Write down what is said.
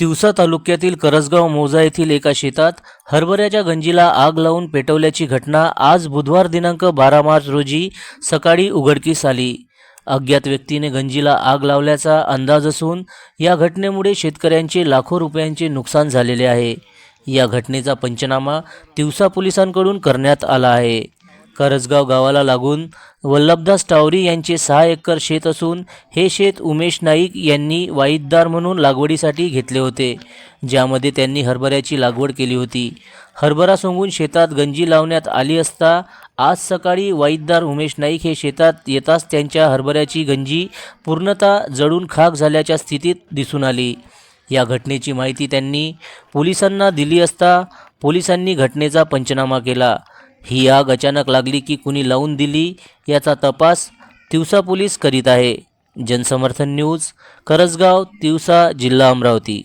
तिवसा तालुक्यातील करसगाव मोजा येथील एका शेतात हरभऱ्याच्या गंजीला आग लावून पेटवल्याची घटना आज बुधवार दिनांक बारा मार्च रोजी सकाळी उघडकीस आली. अज्ञात व्यक्तीने गंजीला आग लावल्याचा अंदाज असून या घटनेमुळे शेतकऱ्यांचे लाखो रुपयांचे नुकसान झालेले आहे. या घटनेचा पंचनामा तिवसा पोलिसांकडून करण्यात आला आहे. करसगाव गावाला लागून वल्लभदास टावरी यांचे सहा एकर शेत असून हे शेत उमेश नाईक यांनी वाईतदार म्हणून लागवडीसाठी घेतले होते ज्यामध्ये त्यांनी हरभऱ्याची लागवड केली होती. हरभरा सोंगून शेतात गंजी लावण्यात आली असता आज सकाळी वाईतदार उमेश नाईक हे शेतात येताच त्यांच्या हरभऱ्याची गंजी पूर्णतः जळून खाक झाल्याच्या स्थितीत दिसून आली. या घटनेची माहिती त्यांनी पोलिसांना दिली असता पोलिसांनी घटनेचा पंचनामा केला. ही आग अचानक लागली की कुणी लावून दिली याचा तपास तिवसा पोलीस करीत आहे. जनसमर्थन न्यूज करसगाव तिवसा जिल्हा अमरावती.